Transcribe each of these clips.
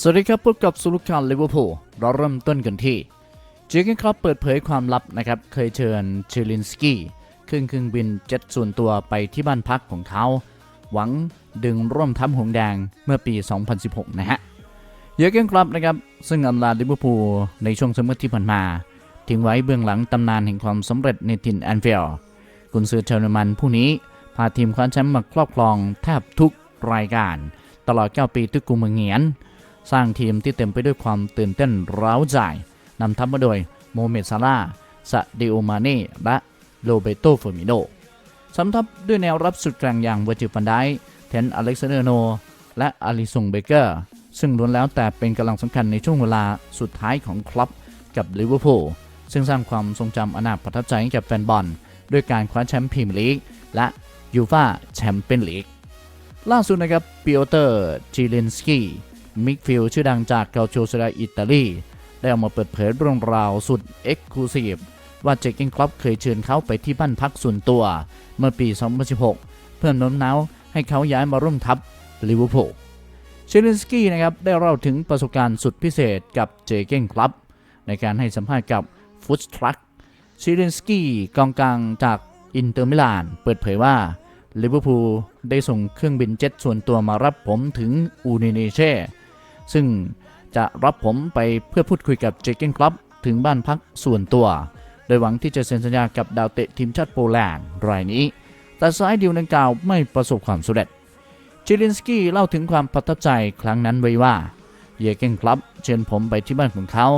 สวัสดีครับพบกับสุลุการลิเวอร์พูลเราเริ่มต้นกันที่เจอร์เกนครอปเปิดเผยความลับนะครับ เคยเชิญเชลินสกี้ขึ้นเครื่องบินเจ็ตส่วนตัวไปที่บ้านพักของเขา หวังดึงร่วมทัพหงแดงเมื่อปี 2016 นะฮะเยอร์เกนครอปนะครับ ซึ่งอำลาลิเวอร์พูลในช่วงซัมเมอร์ที่ผ่านมา ทิ้งไว้เบื้องหลังตำนานแห่งความสำเร็จในถิ่นแอนฟิลด์กุนซือเชอรมันผู้นี้พาทีมคว้าแชมป์มาครอบครองแทบทุกรายการ ตลอด 9 ปีที่กุมเมืองเงียน สร้างทีมที่เต็มไปด้วยความตื่นเต้นร้าวใจนำทัพมาโดยโมเมดซาลาซาดิโอมาเน่และโรเบโตเฟอร์มิโนสำทับด้วยแนวรับสุดแกร่งอย่างเวอร์จิลฟันไดเทนอเล็กซานเดอร์โน และอาริซงเบเกอร์ ซึ่งล้วนแล้วแต่เป็นกำลังสำคัญในช่วงเวลาสุดท้ายของคลับกับลิเวอร์พูลซึ่งสร้างความทรงจำอนาประทับใจให้กับแฟนบอล ด้วยการคว้าแชมป์พรีเมียร์ลีกและยูฟ่าแชมเปี้ยนลีกล่าสุดนะครับปิโอเตอร์จิเลนสกี้ มิกฟิลชื่อดังจากเกาโชสราอิตาลี ได้ออกมาเปิดเผยเรื่องราวสุดเอ็กซ์คลูซีฟว่าเจคเกนคลับเคยเชิญเขาไปที่บ้านพักส่วนตัว เมื่อปี 2016 เพื่อน้มน้าวให้เขาย้ายมาร่วมทัพลิเวอร์พูลเชลินสกี้นะครับได้เล่าถึงประสบการณ์สุดพิเศษกับเจเกนคลับ ในการให้สัมภาษณ์กับฟุตทรัคเชลินสกี้กองกลางจากอินเตอร์มิลาน เปิดเผยว่าลิเวอร์พูลได้ส่งเครื่องบินเจ็ตส่วนตัวมารับผมถึงอูนิเนเช่ ซึ่งจะรับผมไปเพื่อพูดคุยกับเจเกนคลับถึงบ้านพักส่วนตัว โดยหวังที่จะเซ็นสัญญากับดาวเตะทีมชาติโปแลนด์รายนี้ แต่สายดีลดังกล่าวไม่ประสบความสำเร็จจิลินสกี้เล่าถึงความประทับใจครั้งนั้นไว้ว่าเยเกนคลับเชิญผมไปที่บ้านของเขา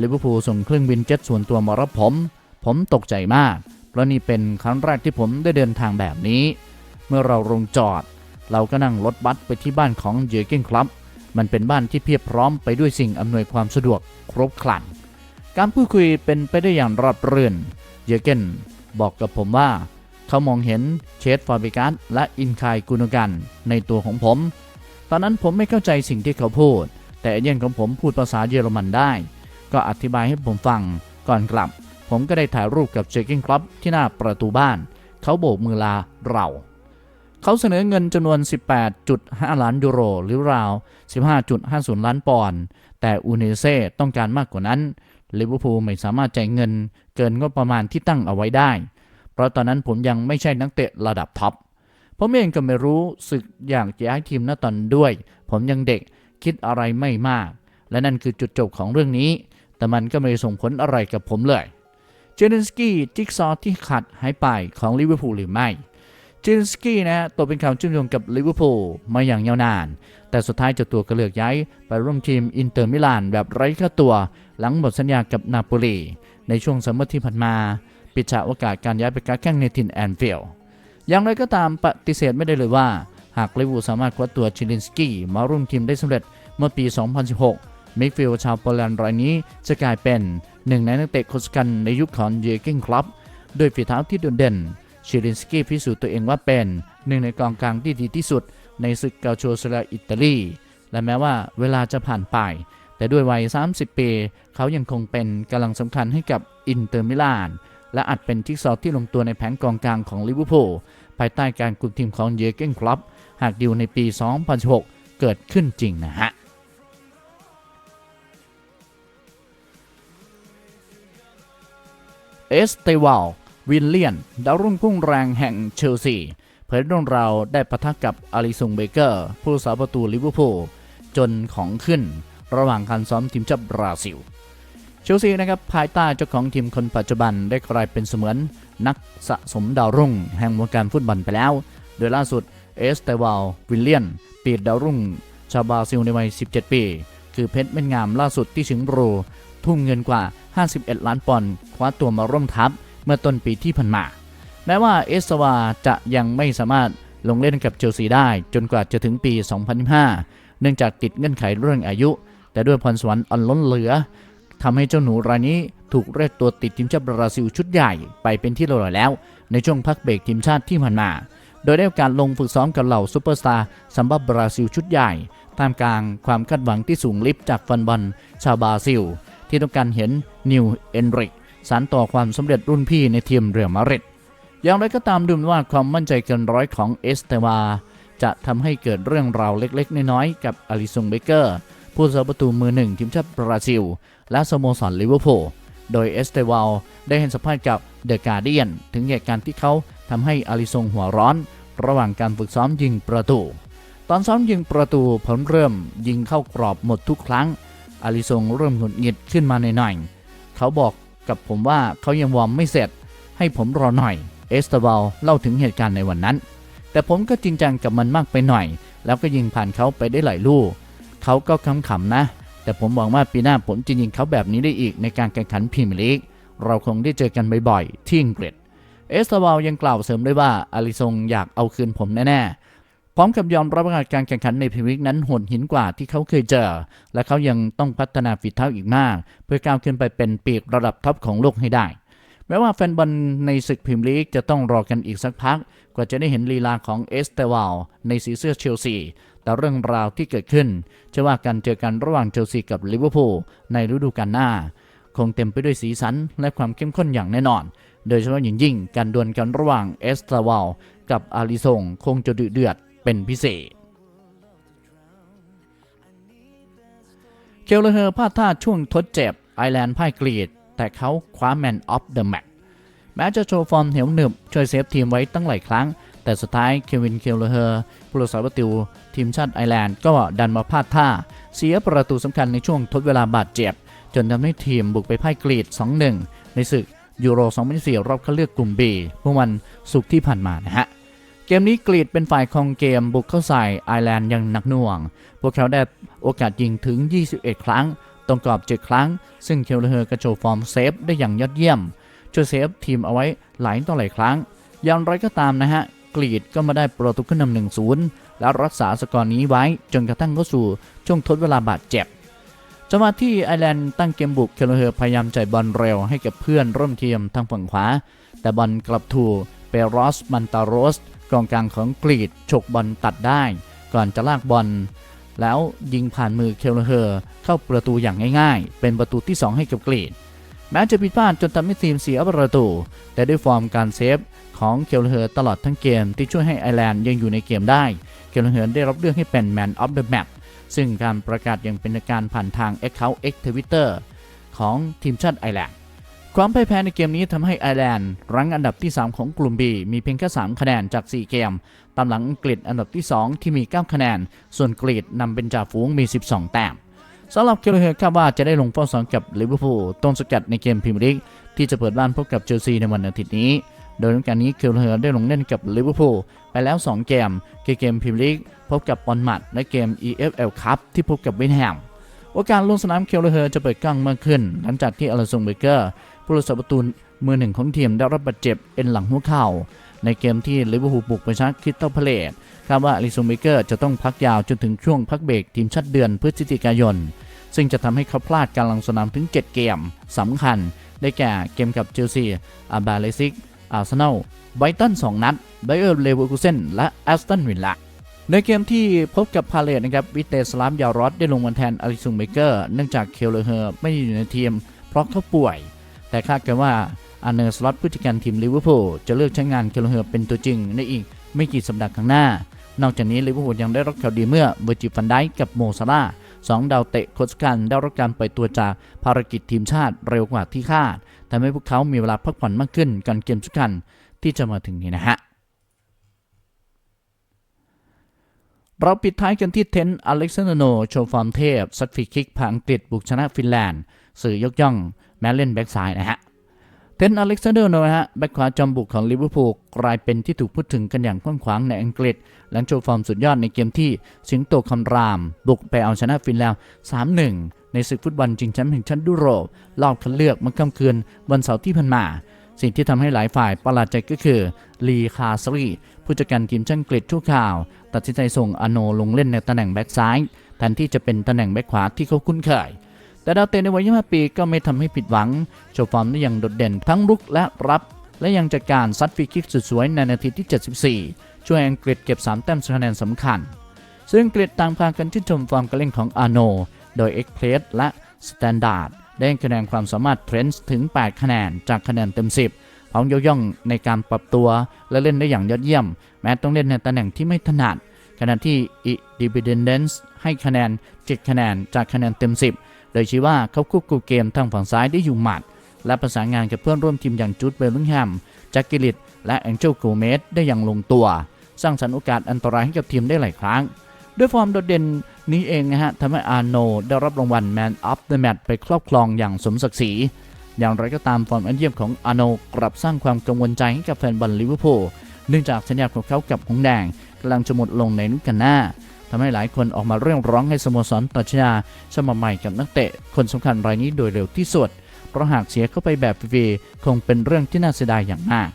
ลิเวอร์พูลส่งเครื่องบินเจ็ตส่วนตัวมารับผม ผมตกใจมาก เพราะนี่เป็นครั้งแรกที่ผมได้เดินทางแบบนี้ เมื่อเราลงจอด เราก็นั่งรถบัสไปที่บ้านของเยเกนคลับ มันเป็นบ้านที่เพียบพร้อมไปด้วยสิ่งอำนวยความสะดวกครบครัน การพูดคุยเป็นไปได้อย่างราบรื่น เยเกนบอกกับผมว่า เขามองเห็นเชสฟาบิกัสและอินคายกุนกันในตัวของผม ตอนนั้นผมไม่เข้าใจสิ่งที่เขาพูด แต่เอเย่นของผมพูดภาษาเยอรมันได้ ก็อธิบายให้ผมฟังก่อนกลับ ผมก็ได้ถ่ายรูปกับเจคกิ้งคลับที่หน้าประตูบ้าน เขาโบกมือลาเรา เขาเสนอเงินจำนวน 18.5 ล้านยูโร หรือราว 15.50 ล้านปอนด์ แต่อูเนเซ่ต้องการมากกว่านั้น ลิเวอร์พูลไม่สามารถจ่ายเงินเกินงบประมาณที่ตั้งเอาไว้ได้ เพราะตอนนั้นผมยังไม่ใช่นักเตะระดับท็อป ผมเองก็ไม่รู้สึกอยากจะย้ายทีมณตอนด้วย ผมยังเด็กคิดอะไรไม่มาก และนั่นคือจุดจบของเรื่องนี้ แต่มันก็ไม่ได้ส่งผลอะไรกับผมเลย เจเนสกี้จิ๊กซอที่ขาดหายไปของลิเวอร์พูลหรือไม่ จเลนสกี้นะฮะตัวเป็นข่าวเชื่อมโยงกับลิเวอร์พูลมาอย่างยาวนาน แต่สุดท้ายเจ้าตัวก็เลือกย้ายไปร่วมทีมอินเตอร์มิลานแบบไร้ค่าตัว หลังหมดสัญญากับนาโปลีในช่วงซัมเมอร์ที่ผ่านมา ปิดฉากโอกาสการย้ายไปการแข่งในถิ่นแอนฟิลด์อย่างไรก็ตามปฏิเสธไม่ได้เลยว่า หากลิเวอร์พูลสามารถคว้าตัวจเลนสกี้มาร่วมทีมได้สำเร็จเมื่อปี 2016มิกฟิลชาวโปแลนด์รายนี้จะกลายเป็นหนึ่งในนักเตะคนสำคัญในยุคของเยเกนคลับด้วยฝีเท้าที่โดดเด่น ชิลินสกี้พิสูจน์ตัวเองว่าเป็นหนึ่งในกองกลางที่ดีที่สุด ในศึกเกาโชสลาอิตาลี และแม้ว่าเวลาจะผ่านไป แต่ด้วยวัย 30 ปี เขายังคงเป็นกำลังสำคัญให้กับอินเตอร์มิลาน และอาจเป็นจิ๊กซอว์ที่ลงตัวในแผนกองกลางของลิเวอร์พูลภายใต้การคุมทีมของเยเกนคลับหากดีลในปี 2016 เกิดขึ้นจริงนะฮะเอสเตวาล วินเลียน ดาวรุ่งพุ่งแรงแห่งเชลซี เผยเรื่องราวได้ปะทะกับอาริซงเบเกอร์ ผู้รักษาประตูลิเวอร์พูลจนของขึ้น ระหว่างการซ้อมทีมชาติบราซิล เชลซีนะครับภายใต้เจ้าของทีมคนปัจจุบันได้กลายเป็นเสมือนนักสะสมดาวรุ่ง แห่งวงการฟุตบอลไปแล้ว โดยล่าสุดเอสเตวาลวิลเลียนปีดดาวรุ่ง ชาวบราซิลในวัย 17 ปี คือเพชรเม็ดงามล่าสุดที่สิงห์บรูทุ่มเงินกว่า 51 ล้านปอนด์คว้าตัวมาร่วมทัพ เมื่อต้นปีที่ผ่านมา แม้ว่าเอสวาจะยังไม่สามารถลงเล่นกับเชลซีได้ จนกว่าจะถึงปี 2025เนื่องจากติดเงื่อนไขเรื่องอายุ แต่ด้วยพรสวรรค์อันล้นเหลือทำให้เจ้าหนูรายนี้ถูกเรียกตัวติดทีมชาติบราซิลชุดใหญ่ไปเป็นที่เรียบร้อยแล้ว ในช่วงพักเบรกทีมชาติที่ผ่านมา โดยได้การลงฝึกซ้อมกับเหล่าซูเปอร์สตาร์ซัมบับบราซิลชุดใหญ่ท่ามกลางความคาดหวังที่สูงลิบจากฟันบอลชาวบราซิล ที่ต้องการเห็นนิวเอนริก สานต่อความสำเร็จรุ่นพี่ในทีมเรียลมาริดอย่างไรก็ตามดูเหมือนว่าความมั่นใจเกินร้อยของเอสเตวา จะทำให้เกิดเรื่องราวเล็กๆ น้อยๆ กับอลิซงเบเกอร์ ผู้สาประตูมือหนึ่งทีมชาติบราซิล และสโมสรลิเวอร์พูลโดยเอสเตวาได้ให้สัมภาษณ์กับเดอะการ์เดียนถึงเหตุการณ์ที่เขาทำให้อาริซงหัวร้อน ระหว่างการฝึกซ้อมยิงประตู ตอนซ้อมยิงประตูผมเริ่มยิงเข้ากรอบหมดทุกครั้งอาริซงเริ่มหงุดหงิดขึ้นมาหน่อยๆเขาบอก กับผมว่าเขายังวอร์มไม่เสร็จ ให้ผมรอหน่อย เอสเตวาลเล่าถึงเหตุการณ์ในวันนั้น แต่ผมก็จริงจังกับมันมากไปหน่อย แล้วก็ยิงผ่านเขาไปได้หลายลูกเขาก็ขำๆนะ แต่ผมหวังว่าปีหน้าผมจะยิงเขาแบบนี้ได้อีกในการแข่งขันพรีเมียร์ลีกเราคงได้เจอกันบ่อยๆที่อังกฤษเอสตาวาลยังกล่าวเสริมด้วยว่าอาริซงอยากเอาคืนผมแน่ๆ พร้อมกับยอมรับว่าการแข่งขันในพรีเมียร์ลีกนั้นโหดหินกว่าที่เขาเคยเจอ และเขายังต้องพัฒนาฝีเท้าอีกมาก เพื่อก้าวขึ้นไปเป็นปีกระดับท็อปของโลกให้ได้ แม้ว่าแฟนบอลในศึกพรีเมียร์ลีกจะต้องรอกันอีกสักพัก กว่าจะได้เห็นลีลาของเอสเตวาลในสีเสื้อเชลซี แต่เรื่องราวที่เกิดขึ้นเชื่อว่าการเจอกันระหว่างเชลซีกับลิเวอร์พูลในฤดูกาลหน้า คงเต็มไปด้วยสีสันและความเข้มข้นอย่างแน่นอน โดยเฉพาะอย่างยิ่งการดวลกันระหว่างเอสเตวาลกับอาริซงคงจะดุเดือด เป็นพิเศษเคลเลเฮอร์พลาดท่าช่วงทดเจ็บ ไอร์แลนด์พ่ายกรีด แต่เขาคว้าแมนออฟเดอะแมตช์แม้จะโชว์ฟอร์มเหนียวหนึบ ช่วยเซฟทีมไว้ตั้งหลายครั้ง แต่สุดท้ายเควินเคลเลเฮอร์ผู้รักษาประตูทีมชาติไอร์แลนด์ก็ดันมาพลาดท่า เสียประตูสำคัญในช่วงทดเวลาบาดเจ็บ จนทำให้ทีมบุกไปพ่ายกรีด 2-1 ในศึกยูโร 2024 รอบคัดเลือกกลุ่ม B เมื่อวันศุกร์ที่ผ่านมานะฮะ เกมนี้กรีดเป็นฝ่ายครองเกมบุกเข้าใส่ไอร์แลนด์อย่างหนักหน่วง พวกเขาได้โอกาสยิงถึง 21 ครั้ง ตรงกรอบ 7 ครั้ง ซึ่งเคลเลอร์กระโชว์ฟอร์มเซฟได้อย่างยอดเยี่ยม ช่วยเซฟทีมเอาไว้หลายต่อหลายครั้ง อย่างไรก็ตามนะฮะ กรีดก็มาได้ประตูขึ้นนำหนึ่งศูนย์แล้วรักษาสกอร์นี้ไว้จนกระทั่งเข้าสู่ช่วงทดเวลาบาดเจ็บจังหวะที่ไอร์แลนด์ตั้งเกมบุก เคลเลอร์พยายามจ่ายบอลเร็วให้กับเพื่อนร่วมทีมทางฝั่งขวา แต่บอลกลับถูกเปโรสมันตาโรส กองกลางของกรีดฉกบอลตัดได้ ก่อนจะลากบอล แล้วยิงผ่านมือเคลเลอร์ เข้าประตูอย่างง่ายๆ เป็นประตูที่ 2 ให้กับกรีดแม้จะผิดพลาดจนทำให้ทีมเสียประตู แต่ด้วยฟอร์มการเซฟของเคลเลอร์ตลอดทั้งเกมที่ช่วยให้ไอร์แลนด์ยังอยู่ในเกมได้ เคลเลอร์ได้รับเลือกให้เป็น Man of the Match ซึ่งการประกาศย่างเป็นการผ่านทาง Account X Twitter ของทีมชาติไอร์แลนด์ ความพ่ายแพ้ในเกมนี้ทำให้ไอร์แลนด์รั้งอันดับที่ 3 ของกลุ่ม B มีเพียงแค่ 3 คะแนนจาก 4 เกม ตามหลังอังกฤษอันดับที่ 2 ที่มี 9 คะแนน ส่วนกรีดนำเป็นจ่าฝูงมี 12 แต้มสำหรับเกลเฮอร์คาดว่าจะได้ลงเฝ้าซ้อมกับลิเวอร์พูลต้นสกัดในเกมพรีเมียร์ลีกที่จะเปิดบ้านพบกับเชลซีในวันอาทิตย์นี้ โดยในการนี้เกลเฮอร์ได้ลงเล่นกับลิเวอร์พูลไปแล้ว 2 เกมคือเกมพรีเมียร์ลีกพบกับบอลมัดและเกม EFL Cup ที่พบกับเวนแฮมโอกาสลงสนามเคลเฮอร์จะเปิดกล้องมากขึ้น หลังจากที่อลาซงเบเกอร์ ผู้รักษาประตูมือหนึ่งของทีมได้รับบาดเจ็บเอ็นหลังหัวเข่า ในเกมที่ลิเวอร์พูลบุกไปชนะคริสตัลพาเลตคาดว่าอลิซงเบเกอร์จะต้องพักยาวจนถึงช่วงพักเบรกทีมชาติเดือนพฤศจิกายน ซึ่งจะทำให้เขาพลาดการลงสนามถึง 7 เกมสำคัญ ได้แก่เกมกับเชลซีอาบาเลซิกอาร์เซนอลไบรตัน2นัดไบเออร์เลเวอร์คูเซนและแอสตันวิลล่าในเกมที่พบกับพาเลตนะครับวิเตสลามยารอสได้ลงมาแทนอลิซุงเบเกอร์เนื่องจากเคลเลอร์ไม่อยู่ในทีมเพราะเขาป่วย แต่คาดกันว่าอาร์เนอร์สล็อตผู้จัดการทีมลิเวอร์พูลจะเลือกใช้งานเคลเลเฮอร์เป็นตัวจริงในอีกไม่กี่สัปดาห์ข้างหน้า นอกจากนี้ลิเวอร์พูลยังได้รับข่าวดีเมื่อเวอร์จิฟันไดกับโมซาร่าสองดาวเตะโคชกันได้รับการปล่อยตัวจากภารกิจทีมชาติเร็วกว่าที่คาดทำให้พวกเขามีเวลาพักผ่อนมากขึ้นก่อนเกมสำคัญที่จะมาถึงนี้นะฮะเราปิดท้ายกันที่เทนอเล็กซานโนโชว์ฟอร์มเทพซัดฟรีคิกผ่าอังกฤษบุกชนะฟินแลนด์ สื่อยกย่อง แม้เล่นแบ็กซ้ายนะฮะเทนอเล็กซานเดอร์นฮะแบ็กขวาจอมบุกของลิเวอร์พูลกลายเป็นที่ถูกพูดถึงกันอย่างกว้างขวางในอังกฤษ หลังโชว์ฟอร์มสุดยอดในเกมที่สิงโตคำราม บุกไปเอาชนะฟินแลนด์3-1 ในศึกฟุตบอลชิงแชมป์แห่งชาติยุโรปรอบคัดเลือกเมื่อค่ำคืนวันเสาร์ที่ผ่านมา สิ่งที่ทำให้หลายฝ่ายประหลาดใจก็คือลีคาสรีผู้จัดการทีมชาติอังกฤษชั่วคราว ตัดสินใจส่งอโนลงเล่นในตำแหน่งแบ็กซ้ายแทนที่จะเป็นตำแหน่งแบ็กขวาที่เขาคุ้นเคย แต่ดาวเตะในวัย 25 ปีก็ไม่ทำให้ผิดหวัง โชว์ฟอร์มได้อย่างโดดเด่นทั้งรุกและรับ และยังจัดการซัดฟรีคิกสุดสวยในนาทีที่ 74 ช่วยอังกฤษเก็บ 3 แต้มคะแนนสำคัญ ซึ่งอังกฤษต่างพากันชื่นชมฟอร์มการเล่นของอาโน โดยเอ็กเพลสและสแตนดาร์ดได้คะแนนความสามารถเทรนส์ถึง 8 คะแนนจากคะแนนเต็ม 10พร้อมยกย่องในการปรับตัวและเล่นได้อย่างยอดเยี่ยม แม้ต้องเล่นในตำแหน่งที่ไม่ถนัดขณะที่ Independence ให้คะแนน 7 คะแนนจากคะแนนเต็ม 10 โดยชี้ว่าเขาควบคุมเกมทางฝั่งซ้ายได้อยู่หมัด และประสานงานกับเพื่อนร่วมทีมอย่างจูดเบลลิงแฮมแจ็คกิลิตและแองเจลโกเมสได้อย่างลงตัว สร้างสรรค์โอกาสอันตรายให้กับทีมได้หลายครั้ง ด้วยฟอร์มโดดเด่นนี้เองนะฮะทำให้อาโนได้รับรางวัล Man of the Match ไปครอบครองอย่างสมศักดิ์ศรีอย่างไรก็ตามฟอร์มอันเยี่ยมของอาโนกลับสร้างความกังวลใจให้กับแฟนบอลลิเวอร์พูลเนื่องจากสัญญาของเขากับหงแดงกำลังจะหมดลงในฤดูกาลหน้า ทำให้หลายคนออกมาเรียกร้องให้สโมสรตัดชญาสมัครใหม่กับนักเตะ คนสำคัญรายนี้โดยเร็วที่สุด เพราะหากเสียเข้าไปแบบฟรีคงเป็นเรื่องที่น่าเสียดายอย่างมาก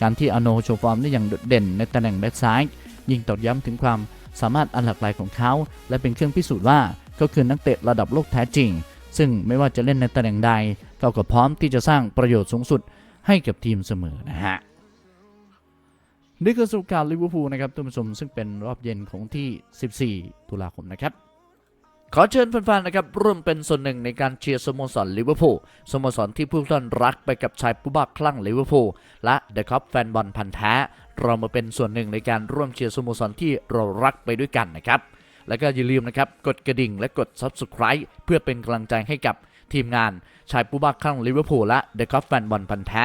การที่อโนโชว์ฟอร์มได้อย่างโดดเด่นในตำแหน่งแบ็กซ้ายยิ่งตอกย้ำถึงความสามารถอันหลากหลายของเขา และเป็นเครื่องพิสูจน์ว่าเขาคือนักเตะระดับโลกแท้จริง ซึ่งไม่ว่าจะเล่นในตำแหน่งใดเขาก็พร้อมที่จะสร้างประโยชน์สูงสุดให้กับทีมเสมอนะฮะ นี่คือสรุปข่าวลิเวอร์พูลนะครับท่านผู้ชมซึ่งเป็นรอบเย็นของที่ 14 ตุลาคมนะครับขอเชิญแฟนๆ นะครับร่วมเป็นส่วนหนึ่งในการเชียร์สโมสรลิเวอร์พูลสโมสรที่ผู้ท่านรักไปกับชายผู้บ้าคลั่งลิเวอร์พูลและเดอะคัพแฟนบอลพันธ์แท้ เรามาเป็นส่วนหนึ่งในการร่วมเชียร์สโมสรที่เรารักไปด้วยกันนะครับ แล้วก็อย่าลืมนะครับกดกระดิ่งและกด Subscribe เพื่อเป็นกำลังใจให้กับทีมงานชายผู้บ้าคลั่งลิเวอร์พูลและเดอะคัพแฟนบอลพันธ์แท้